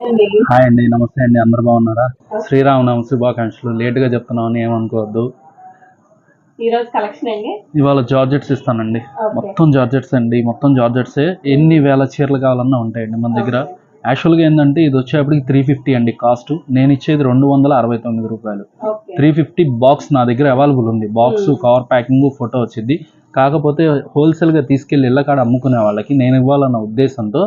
Hi అండి నమస్తే అండి. అందరు బాగున్నారా? శ్రీరామనవమి శుభాకాంక్షలు. లేటుగా చెప్తున్నామని ఏమనుకోవద్దు కలెక్షన్ అండి. ఇవాళ జార్జెట్స్ ఇస్తానండి. మొత్తం జార్జెట్స్ అండి. మొత్తం జార్జెట్సే. ఎన్ని వేల చీరలు కావాలన్నా ఉంటాయండి మన దగ్గర. యాక్చువల్గా ఏంటంటే ఇది వచ్చేప్పటికి త్రీ ఫిఫ్టీ అండి కాస్ట్. నేను ఇచ్చేది రెండు వందల అరవై తొమ్మిది రూపాయలు. త్రీ ఫిఫ్టీ బాక్స్ నా దగ్గర అవైలబుల్ ఉంది. బాక్స్ కవర్ ప్యాకింగ్ ఫోటో వచ్చింది. కాకపోతే హోల్సేల్గా తీసుకెళ్ళి ఇళ్ళకాడ అమ్ముకునే వాళ్ళకి నేను ఇవ్వాలన్న ఉద్దేశంతో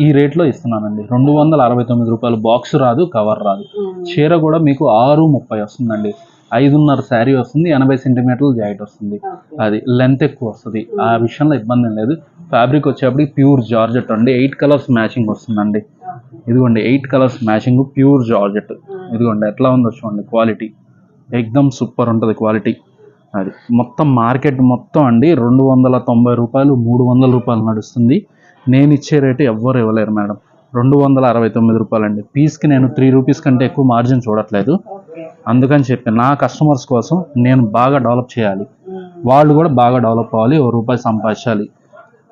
ఈ రేట్లో ఇస్తున్నానండి. రెండు వందల అరవై తొమ్మిది రూపాయలు బాక్స్ రాదు కవర్ రాదు. చీర కూడా మీకు ఆరు ముప్పై వస్తుందండి. ఐదున్నర శారీ వస్తుంది ఎనభై సెంటీమీటర్ల జాకెట్ వస్తుంది. అది లెంత్ ఎక్కువ వస్తుంది. ఆ విషయంలో ఇబ్బంది లేదు. ఫ్యాబ్రిక్ వచ్చేప్పటికి ప్యూర్ జార్జెట్ అండి. ఎయిట్ కలర్స్ మ్యాచింగ్ వస్తుందండి. ఇదిగోండి eight colours matching pure georgette ఇదిగోండి ఎట్లా ఉందో చూడండి క్వాలిటీ ఎక్దమ్ సూపర్ ఉంటుంది క్వాలిటీ అది మొత్తం మార్కెట్ మొత్తం అండి. రెండు వందల తొంభై రూపాయలు మూడు వందల రూపాయలు నడుస్తుంది. నేను ఇచ్చే రేటు ఎవ్వరు ఇవ్వలేరు మేడం. రెండు వందల అరవై తొమ్మిది రూపాయలు అండి పీస్కి నేను త్రీ రూపీస్ కంటే ఎక్కువ మార్జిన్ చూడట్లేదు. అందుకని చెప్పి నా కస్టమర్స్ కోసం నేను బాగా డెవలప్ చేయాలి. వాళ్ళు కూడా బాగా డెవలప్ అవ్వాలి. ఓ రూపాయి సంపాదించాలి.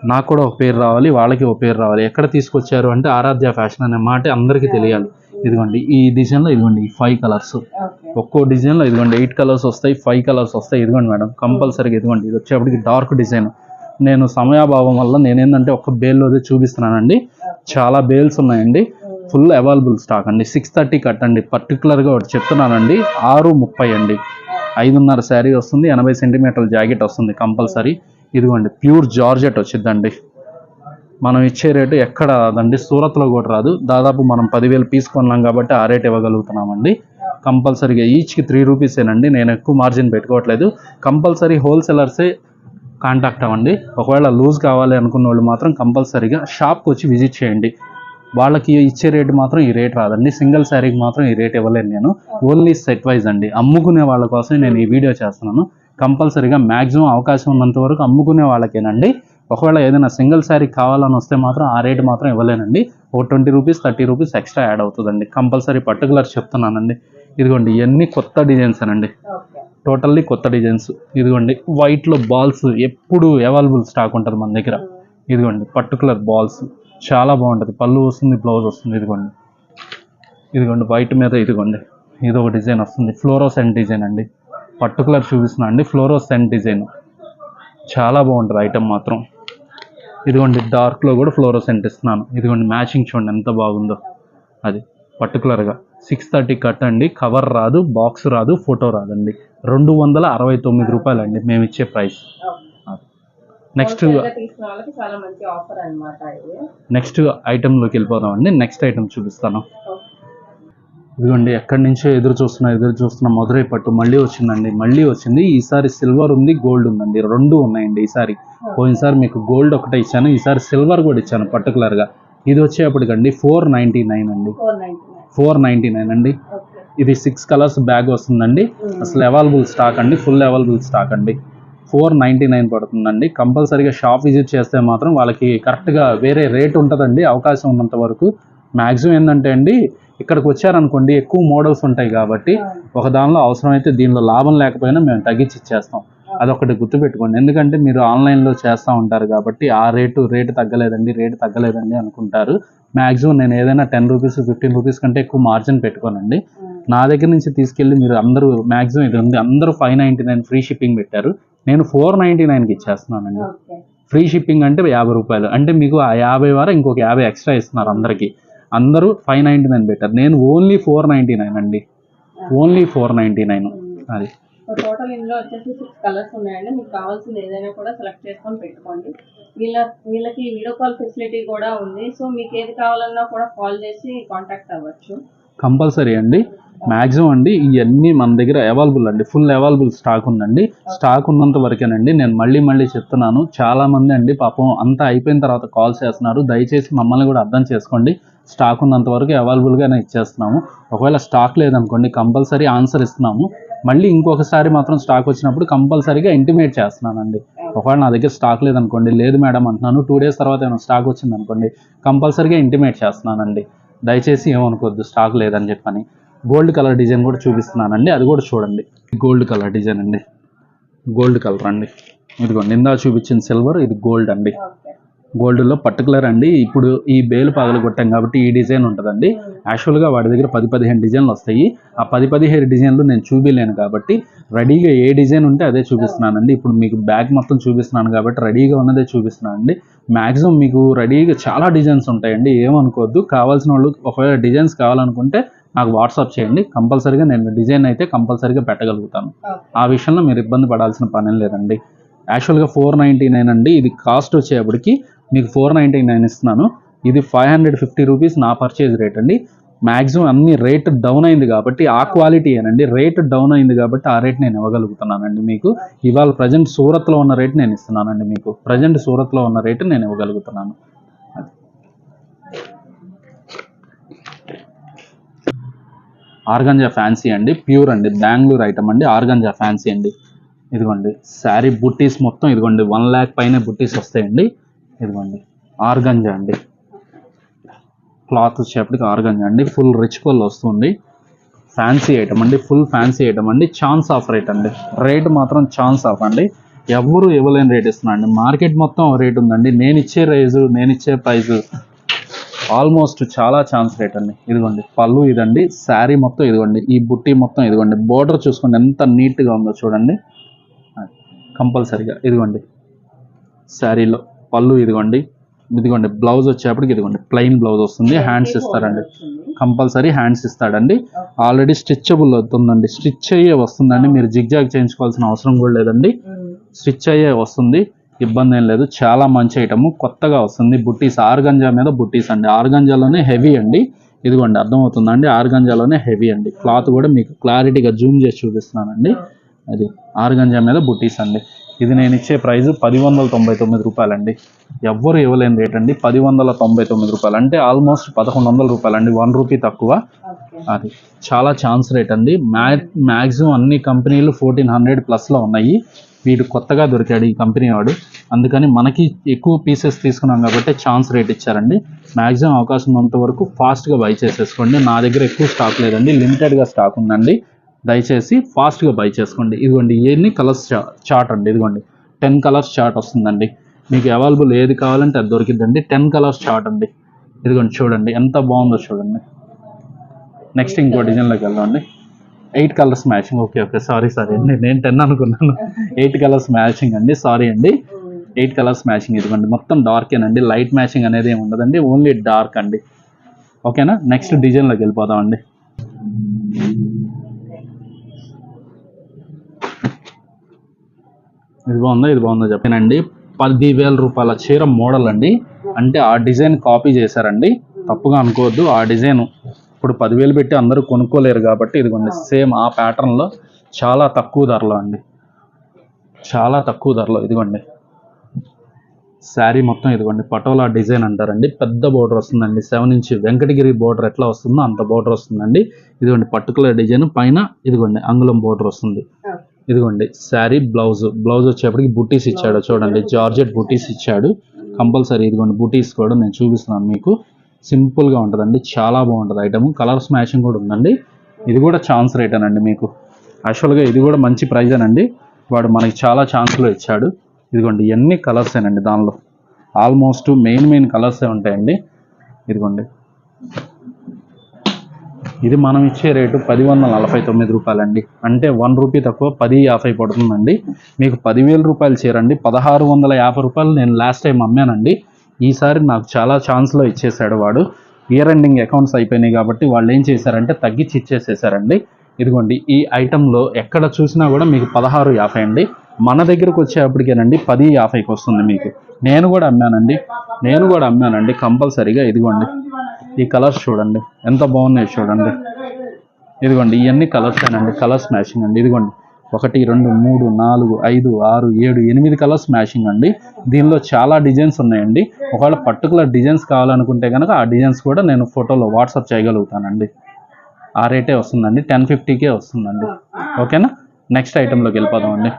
నాకు కూడా ఒక పేరు రావాలి. వాళ్ళకి ఒక పేరు రావాలి. ఎక్కడ తీసుకొచ్చారు అంటే ఆరాధ్య ఫ్యాషన్ అనే మాట అందరికీ తెలియాలి. ఇదిగోండి ఈ డిజైన్లో ఇదిగోండి ఈ ఫైవ్ కలర్స్ ఒక్కో డిజైన్లో ఇదిగోండి ఎయిట్ కలర్స్ వస్తాయి ఫైవ్ కలర్స్ వస్తాయి. ఇదిగోండి మేడం కంపల్సరీగా ఇదిగోండి. ఇది వచ్చేప్పటికి డార్క్ డిజైన్ నేను సమయాభావం వల్ల నేనేంటంటే ఒక బేల్లో చూపిస్తున్నానండి. చాలా బేల్స్ ఉన్నాయండి. ఫుల్ అవైలబుల్ స్టాక్ అండి. సిక్స్ థర్టీ కట్టండి. పర్టికులర్గా ఒకటి చెప్తున్నానండి. ఆరు ముప్పై అండి. ఐదున్నర శారీ వస్తుంది. ఎనభై సెంటీమీటర్ల జాకెట్ వస్తుంది కంపల్సరీ. ఇదిగోండి. ప్యూర్ జార్జెట్ వచ్చిందండి మనం ఇచ్చే రేటు ఎక్కడ రాదండి సూరత్లో కూడా రాదు. దాదాపు మనం పదివేలు పీస్ కొన్నాం కాబట్టి ఆ రేట్ ఇవ్వగలుగుతున్నామండి. కంపల్సరీగా ఈచ్కి త్రీ రూపీసేనండి నేను ఎక్కువ మార్జిన్ పెట్టుకోవట్లేదు. కంపల్సరీ హోల్సేలర్సే కాంటాక్ట్ అవ్వండి. ఒకవేళ లూజ్ కావాలి అనుకున్న వాళ్ళు మాత్రం కంపల్సరీగా షాప్కి వచ్చి విజిట్ చేయండి. వాళ్ళకి ఇచ్చే రేటు మాత్రం ఈ రేట్ రాదండి. సింగిల్ శారీకి మాత్రం ఈ రేట్ ఇవ్వలేను నేను. ఓన్లీ సెట్ వైజ్ అండి. అమ్ముకునే వాళ్ళ కోసం నేను ఈ వీడియో చేస్తున్నాను. కంపల్సరీగా మ్యాక్సిమం అవకాశం ఉన్నంత వరకు అమ్ముకునే వాళ్ళకేనండి. ఒకవేళ ఏదైనా సింగిల్ శారీ కావాలని వస్తే మాత్రం ఆ రేటు మాత్రం ఇవ్వలేనండి. ఒక twenty rupees thirty rupees extra add అవుతుందండి. కంపల్సరీ పర్టికులర్ చెప్తున్నానండి. ఇదిగోండి ఇవన్నీ కొత్త డిజైన్స్ అనండి టోటల్లీ కొత్త డిజైన్స్. ఇదిగోండి వైట్లో బాల్స్ ఎప్పుడు అవైలబుల్ స్టాక్ ఉంటుంది మన దగ్గర. ఇదిగోండి పర్టికులర్ బాల్స్ చాలా బాగుంటుంది. పళ్ళు వస్తుంది బ్లౌజ్ వస్తుంది ఇదిగోండి. ఇదిగోండి వైట్ మీద ఇదిగోండి. ఇది ఒక డిజైన్ వస్తుంది. ఫ్లోరోసెంట్ డిజైన్ అండి. పర్టికులర్ చూపిస్తున్నా అండి ఫ్లోరోసెంట్ డిజైన్. చాలా బాగుంటుంది ఐటెం మాత్రం. ఇదిగోండి డార్క్లో కూడా ఫ్లోరోసెంట్ ఇస్తున్నాను. ఇదిగోండి మ్యాచింగ్ చూడండి ఎంత బాగుందో. అది పర్టికులర్గా సిక్స్ థర్టీ కట్ అండి. కవర్ రాదు బాక్స్ రాదు ఫోటో రాదండి. రెండు వందల అరవై తొమ్మిది రూపాయలు అండి మేము ఇచ్చే ప్రైస్ నెక్స్ట్ నెక్స్ట్ ఐటెంలోకి వెళ్ళిపోదామండి. నెక్స్ట్ ఐటెం చూపిస్తాను. ఇదిగోండి ఎక్కడి నుంచో ఎదురు చూస్తున్నా ఎదురు చూస్తున్న మధురై పట్టు మళ్ళీ వచ్చిందండి. మళ్ళీ వచ్చింది. ఈసారి సిల్వర్ ఉంది గోల్డ్ ఉందండి. రెండు ఉన్నాయండి ఈసారి పోయినసారి మీకు గోల్డ్ ఒకటే ఇచ్చాను. ఈసారి సిల్వర్ కూడా ఇచ్చాను పర్టికులర్గా ఇది వచ్చేప్పటికండి ఫోర్ నైంటీ నైన్ అండి. Four ninety nine four ninety nine అండి. ఇది సిక్స్ కలర్స్ బ్యాగ్ వస్తుందండి. అసలు అవైలబుల్ స్టాక్ అండి. ఫుల్ అవైలబుల్ స్టాక్ అండి. ఫోర్ నైంటీ నైన్ పడుతుందండి. కంపల్సరీగా షాప్ విజిట్ చేస్తే మాత్రం వాళ్ళకి కరెక్ట్గా వేరే రేట్ ఉంటుందండి. అవకాశం ఉన్నంత వరకు. మ్యాక్సిమం ఏంటంటే అండి ఇక్కడికి వచ్చారనుకోండి ఎక్కువ మోడల్స్ ఉంటాయి కాబట్టి ఒక దానిలో అవసరమైతే దీనిలో లాభం లేకపోయినా మేము తగ్గించి ఇచ్చేస్తాం. అదొకటి గుర్తుపెట్టుకోండి. ఎందుకంటే మీరు ఆన్లైన్లో చేస్తూ ఉంటారు కాబట్టి ఆ రేటు రేటు తగ్గలేదండి రేటు తగ్గలేదండి అనుకుంటారు. మ్యాక్సిమం నేను ఏదైనా టెన్ రూపీస్ ఫిఫ్టీన్ రూపీస్ కంటే ఎక్కువ మార్జిన్ పెట్టుకోనండి. నా దగ్గర నుంచి తీసుకెళ్ళి మీరు అందరూ మ్యాక్సిమం ఇది ఉంది అందరూ five ninety nine free shipping పెట్టారు. నేను ఫోర్ నైంటీ నైన్కి ఇచ్చేస్తున్నానండి. ఫ్రీ షిప్పింగ్ అంటే యాభై రూపాయలు. అంటే మీకు ఆ యాభై వారు ఇంకొక యాభై ఎక్స్ట్రా ఇస్తున్నారు అందరికీ. అందరూ ఫైవ్ నైంటీ నైన్ పెట్టారు. నేను ఓన్లీ ఫోర్ నైంటీ నైన్ అండి. ఓన్లీ ఫోర్ నైంటీ నైన్ అది. టోటల్ ఇందులో వచ్చేసి సిక్స్ కలర్స్ ఉన్నాయండి. మీకు కావాల్సింది ఏదైనా కూడా సెలెక్ట్ చేసుకొని పెట్టుకోండి. వీళ్ళ వీళ్ళకి వీడియో కాల్ ఫెసిలిటీ కూడా ఉంది. సో మీకు ఏది కావాలన్నా కూడా కాల్ చేసి కాంటాక్ట్ అవ్వచ్చు. కంపల్సరీ అండి. మ్యాక్సిమం అండి ఇవన్నీ మన దగ్గర అవైలబుల్ అండి. ఫుల్ అవైలబుల్ స్టాక్ ఉందండి. స్టాక్ ఉన్నంత వరకేనండి. నేను మళ్ళీ మళ్ళీ చెప్తున్నాను. చాలా మంది అండి పాపం అంతా అయిపోయిన తర్వాత కాల్ చేస్తున్నారు. దయచేసి మమ్మల్ని కూడా అర్థం చేసుకోండి. స్టాక్ ఉన్నంత వరకు అవైలబుల్గానే ఇచ్చేస్తున్నాము. ఒకవేళ స్టాక్ లేదనుకోండి కంపల్సరీ ఆన్సర్ ఇస్తున్నాము. మళ్ళీ ఇంకొకసారి మాత్రం స్టాక్ వచ్చినప్పుడు కంపల్సరీగా ఇంటిమేట్ చేస్తున్నానండి. ఒకవేళ నా దగ్గర స్టాక్ లేదనుకోండి లేదు మేడం అంటున్నాను టూ డేస్ తర్వాత ఏమైనా స్టాక్ వచ్చింది అనుకోండి కంపల్సరీగా ఇంటిమేట్ చేస్తున్నానండి. దయచేసి ఏమనుకోవద్దు స్టాక్ లేదని చెప్పని. గోల్డ్ కలర్ డిజైన్ కూడా చూపిస్తున్నానండి. అది కూడా చూడండి. గోల్డ్ కలర్ డిజైన్ అండి. గోల్డ్ కలర్ అండి. ఇదిగోండి ఇందా చూపించిన సిల్వర్ ఇది గోల్డ్ అండి. గోల్డ్లో పర్టికులర్ అండి. ఇప్పుడు ఈ బేలు పగలు కొట్టాం కాబట్టి ఈ డిజైన్ ఉంటుందండి. యాక్చువల్గా వాడి దగ్గర పది పదిహేను డిజైన్లు వస్తాయి. ఆ పది పదిహేను డిజైన్లు నేను చూపించలేను కాబట్టి రెడీగా ఏ డిజైన్ ఉంటే అదే చూపిస్తున్నానండి. ఇప్పుడు మీకు బ్యాగ్ మొత్తం చూపిస్తున్నాను కాబట్టి రెడీగా ఉన్నదే చూపిస్తున్నానండి. మ్యాక్సిమం మీకు రెడీగా చాలా డిజైన్స్ ఉంటాయండి. ఏమనుకోవద్దు. కావాల్సిన వాళ్ళు ఒకవేళ డిజైన్స్ కావాలనుకుంటే నాకు వాట్సాప్ చేయండి. కంపల్సరీగా నేను డిజైన్ అయితే కంపల్సరీగా పెట్టగలుగుతాను. ఆ విషయంలో మీరు ఇబ్బంది పడాల్సిన పని లేదండి. యాక్చువల్గా ఫోర్ నైంటీ నైన్ అండి. ఇది కాస్ట్ వచ్చేప్పటికి మీకు ఫోర్ నైంటీ నైన్ ఇస్తున్నాను. ఇది ఫైవ్ హండ్రెడ్ ఫిఫ్టీ రూపీస్ నా పర్చేజ్ రేట్ అండి. మ్యాక్సిమం అన్ని రేట్ డౌన్ అయింది కాబట్టి ఆ క్వాలిటీ ఏనండి. రేట్ డౌన్ అయింది కాబట్టి ఆ రేట్ నేను ఇవ్వగలుగుతున్నానండి మీకు. ఇవాళ ప్రజెంట్ సూరత్లో ఉన్న రేట్ నేను ఇస్తున్నానండి మీకు. ప్రజెంట్ సూరత్లో ఉన్న రేట్ నేను ఇవ్వగలుగుతున్నాను. ఆర్గంజా ఫ్యాన్సీ అండి ప్యూర్ అండి బెంగళూరు ఐటమ్ అండి ఆర్గంజా ఫ్యాన్సీ అండి. ఇదిగోండి శారీ బుట్టీస్ మొత్తం ఇదిగోండి వన్ ల్యాక్ పైన బుట్టీస్ వస్తాయండి. ఇదిగోండి ఆర్గంజా అండి. క్లాత్ వచ్చేప్పటికి ఆర్గంజా అండి ఫుల్ రిచ్ పల్ వస్తుంది. ఫ్యాన్సీ ఐటమ్ అండి ఫుల్ ఫ్యాన్సీ ఐటమ్ అండి ఛాన్స్ ఆఫ్ రేట్ అండి. రేట్ మాత్రం ఛాన్స్ ఆఫ్ అండి. ఎవరు ఇవ్వలేని రేట్ ఇస్తున్నా అండి. మార్కెట్ మొత్తం రేట్ ఉందండి. నేను ఇచ్చే రైజు నేను ఇచ్చే ప్రైజు ఆల్మోస్ట్ చాలా ఛాన్స్ రేట్ అండి. ఇదిగోండి పళ్ళు ఇదండి శారీ మొత్తం ఇదిగోండి ఈ బుట్టి మొత్తం ఇదిగోండి. బోర్డర్ చూసుకోండి ఎంత నీట్గా ఉందో చూడండి. కంపల్సరిగా ఇదిగోండి. శారీలో పళ్ళు ఇదిగోండి. ఇదిగోండి బ్లౌజ్ వచ్చేప్పటికి ఇదిగోండి ప్లెయిన్ బ్లౌజ్ వస్తుంది. హ్యాండ్స్ ఇస్తారండి. కంపల్సరీ హ్యాండ్స్ ఇస్తాడండి. ఆల్రెడీ స్టిచబుల్ అవుతుందండి స్టిచ్ అయ్యే వస్తుందండి. మీరు జిగ్జాగ్ చేయించుకోవాల్సిన అవసరం కూడా లేదండి. స్టిచ్ అయ్యే వస్తుంది. ఇబ్బంది ఏం లేదు. చాలా మంచి ఐటమ్. కొత్తగా వస్తుంది. బుట్టీస్ ఆర్గంజా మీద బుట్టీస్ అండి. ఆర్గంజాలోనే హెవీ అండి. ఇదిగోండి అర్థమవుతుందండి. ఆర్గంజాలోనే హెవీ అండి. క్లాత్ కూడా మీకు క్లారిటీగా జూమ్ చేసి చూపిస్తున్నానండి. అది ఆర్గంజా మీద బుట్టీస్ అండి. ఇది నేను ఇచ్చే ప్రైస్ పది వందల తొంభై తొమ్మిది రూపాయలండి. ఎవ్వరు ఇవ్వలేని రేట్ అండి. పది వందల తొంభై తొమ్మిది రూపాయలు. అంటే ఆల్మోస్ట్ పదకొండు వందల రూపాయలు అండి వన్ రూపీ తక్కువ. అది చాలా ఛాన్స్ రేట్ అండి. మ్యా మ్యాక్సిమం అన్ని కంపెనీలు ఫోర్టీన్ హండ్రెడ్ ప్లస్లో ఉన్నాయి. వీడు కొత్తగా దొరికాడు ఈ కంపెనీ వాడు. అందుకని మనకి ఎక్కువ పీసెస్ తీసుకున్నాం కాబట్టి ఛాన్స్ రేట్ ఇచ్చారండి. మ్యాక్సిమం అవకాశం ఉన్నంత వరకు ఫాస్ట్గా బై చేసేసుకోండి. నా దగ్గర ఎక్కువ స్టాక్ లేదండి. లిమిటెడ్గా స్టాక్ ఉందండి. దయచేసి ఫాస్ట్గా బై చేసుకోండి. ఇదిగోండి ఎన్ని కలర్స్ చార్ట్ అండి. ఇదిగోండి టెన్ కలర్స్ చార్ట్ వస్తుందండి. మీకు అవైలబుల్ ఏది కావాలంటే అది దొరికిద్దండి. టెన్ కలర్స్ చార్ట్ అండి. ఇదిగోండి చూడండి. ఎంత బాగుందో చూడండి. నెక్స్ట్ ఇంకో డిజైన్లోకి వెళ్దామండి. Eight colours matching okay okay sorry sorry అండి నేను టెన్ అనుకున్నాను. ఎయిట్ కలర్స్ మ్యాచింగ్ అండి. సారీ అండి. ఎయిట్ కలర్స్ మ్యాచింగ్ ఇదిగోండి. మొత్తం డార్కేనండి లైట్ మ్యాచింగ్ అనేది ఏమి ఉండదండి. ఓన్లీ డార్క్ అండి. ఓకేనా నెక్స్ట్ డిజైన్లోకి వెళ్ళిపోదాం అండి. ఇది బాగుందా? ఇది బాగుందా చెప్పానండి పదివేల రూపాయల చీర మోడల్ అండి. అంటే ఆ డిజైన్ కాపీ చేశారండి. తప్పుగా అనుకోవద్దు. ఆ డిజైన్ ఇప్పుడు పదివేలు పెట్టి అందరూ కొనుక్కోలేరు కాబట్టి ఇదిగోండి సేమ్ ఆ ప్యాటర్న్లో చాలా తక్కువ ధరలో అండి. చాలా తక్కువ ధరలో ఇదిగోండి. శారీ మొత్తం ఇదిగోండి పటోలా డిజైన్ అంటారండి. పెద్ద బోర్డర్ వస్తుందండి సెవెన్ ఇంచ్ వెంకటగిరి బోర్డర్ ఎట్లా వస్తుందో అంత బోర్డర్ వస్తుందండి. ఇదిగోండి పర్టికులర్ డిజైన్ పైన ఇదిగోండి అంగుళం బోర్డర్ వస్తుంది. ఇదిగోండి శారీ బ్లౌజ్ బ్లౌజ్ వచ్చేప్పటికి బుటీస్ ఇచ్చాడు చూడండి జార్జెట్ బుటీస్ ఇచ్చాడు. కంపల్సరీ ఇదిగోండి బుటీస్ కూడా నేను చూపిస్తున్నాను మీకు. సింపుల్గా ఉంటుందండి. చాలా బాగుంటుంది ఐటమ్. కలర్స్ మ్యాచింగ్ కూడా ఉందండి. ఇది కూడా ఛాన్స్ రేటేనండి మీకు. యాక్చువల్గా ఇది కూడా మంచి ప్రైజేనండి వాడు మనకి చాలా ఛాన్స్లో ఇచ్చాడు. ఇదిగోండి ఎన్ని కలర్సేనండి దానిలో. ఆల్మోస్ట్ మెయిన్ మెయిన్ కలర్సే ఉంటాయండి. ఇదిగోండి. ఇది మనం ఇచ్చే రేటు పది వందల నలభై తొమ్మిది రూపాయలండి. అంటే వన్ రూపీ తక్కువ పది యాభై పడుతుందండి. మీకు పదివేల రూపాయలు చేరండి. పదహారు వందల యాభై రూపాయలు నేను లాస్ట్ టైం అమ్మానండి. ఈసారి నాకు చాలా ఛాన్స్లో ఇచ్చేసాడు వాడు. ఇయర్ ఎండింగ్ అకౌంట్స్ అయిపోయినాయి కాబట్టి వాళ్ళు ఏం చేశారంటే తగ్గించి ఇచ్చేసేసారండి. ఇదిగోండి ఈ ఐటెంలో ఎక్కడ చూసినా కూడా మీకు పదహారు యాభై అండి. మన దగ్గరకు వచ్చేప్పటికేనండి పది యాభైకి వస్తుంది మీకు. నేను కూడా అమ్మానండి. నేను కూడా అమ్మానండి కంపల్సరీగా. ఇదిగోండి ఈ కలర్స్ చూడండి. ఎంత బాగున్నాయి చూడండి. ఇదిగోండి ఇవన్నీ కలర్స్ అండి కలర్స్ మ్యాచింగ్ అండి. ఇదిగోండి ఒకటి రెండు మూడు నాలుగు ఐదు ఆరు ఏడు ఎనిమిది కలర్స్ మ్యాచింగ్ అండి. దీనిలో చాలా డిజైన్స్ ఉన్నాయండి. ఒకవేళ పర్టికులర్ డిజైన్స్ కావాలనుకుంటే కనుక ఆ డిజైన్స్ కూడా నేను ఫోటోలో వాట్సాప్ చేయగలుగుతానండి. ఆ రేటే వస్తుందండి. టెన్ ఫిఫ్టీకే వస్తుందండి. ఓకేనా? నెక్స్ట్ ఐటెంలోకి వెళ్ళిపోదామండి.